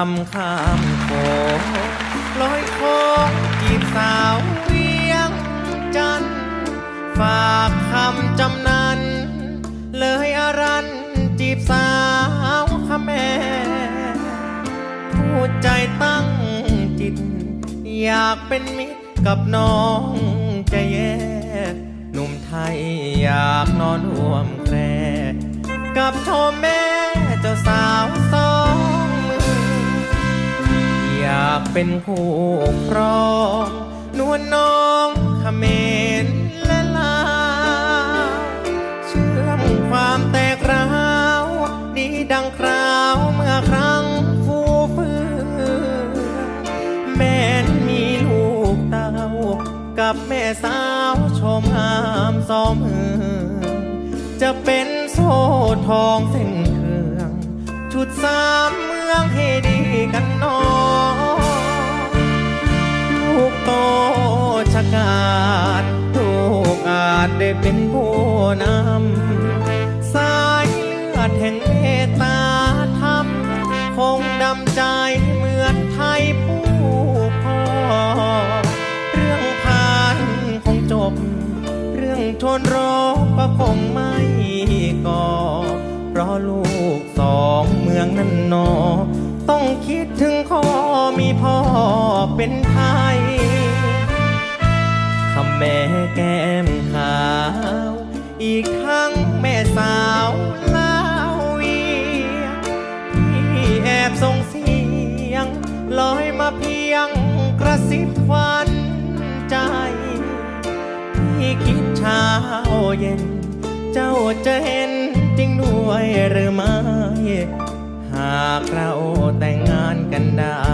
คำข้ามโขงลอยโคงจีบสาวเวียงจันฝากคำจำนัน เลยอารันจีบสาวขแม่พูดใจตั้งจิต อยากเป็นมิตรกับน้องจะแย่หนุ่มไทยอยากนอนห่วมแครกับชมแม่ากเป็นคู่ครองนวลน้องเขมรและลาวเชื่อมความแตกร้าวดีดังคราวเมื่อครั้งฟูเฟืองแม่นมีลูกเต้ากับแม่สาวชมงามสองมือจะเป็นโซ่ทองเส้นเครื่อง ชุดสามเมืองให้ดีกันหนอลู ชกาดลูกอาจได้เป็นผู้นำ สายเลือดแห่งเมตตาธรรม คงดำใจเหมือนไทยผู้พ่อ เรื่องผ่านคงจบ เรื่องทนรบก็คงไม่ก่อ เพราะลูกสองเมืองนั้นนอ ต้องคิดถึงข้อมีพ่อเป็นไทย แก้มขาว อีกทั้งแม่สาวลาวเวียที่แอบส่งเสียงลอยมาเพียงกระซิบควันใจที่คิดเช้าเย็น เจ้าจะเห็นจริงด้วยหรือไม่ หากเราแต่งงานกันได้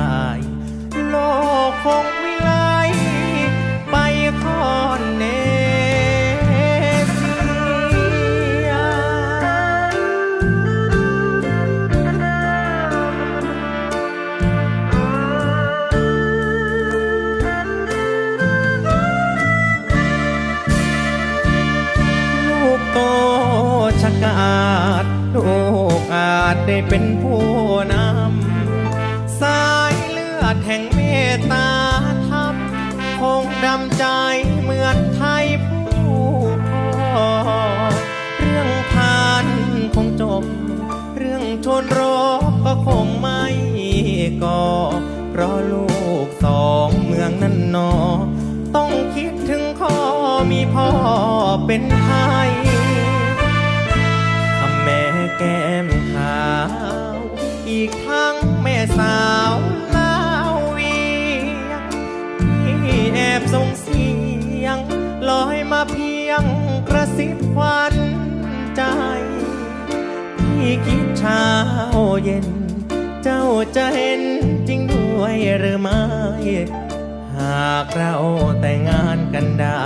โตชะกาดลูกอาจได้เป็นผู้นำ สายเลือดแห่งเมตตาธรรมคงดำใจเหมือนไทยผู้พ่อเรื่องผ่านคงจบ เรื่องชนรบก็คงไม่ก่อ เพราะลูกสองเมืองนั้นนอ ต้องคิดถึงข้อมีพ่อเป็นไทย เช้าเย็น เจ้าจะเห็นจริงด้วยหรือไม่ หากเราแต่งงานกันได้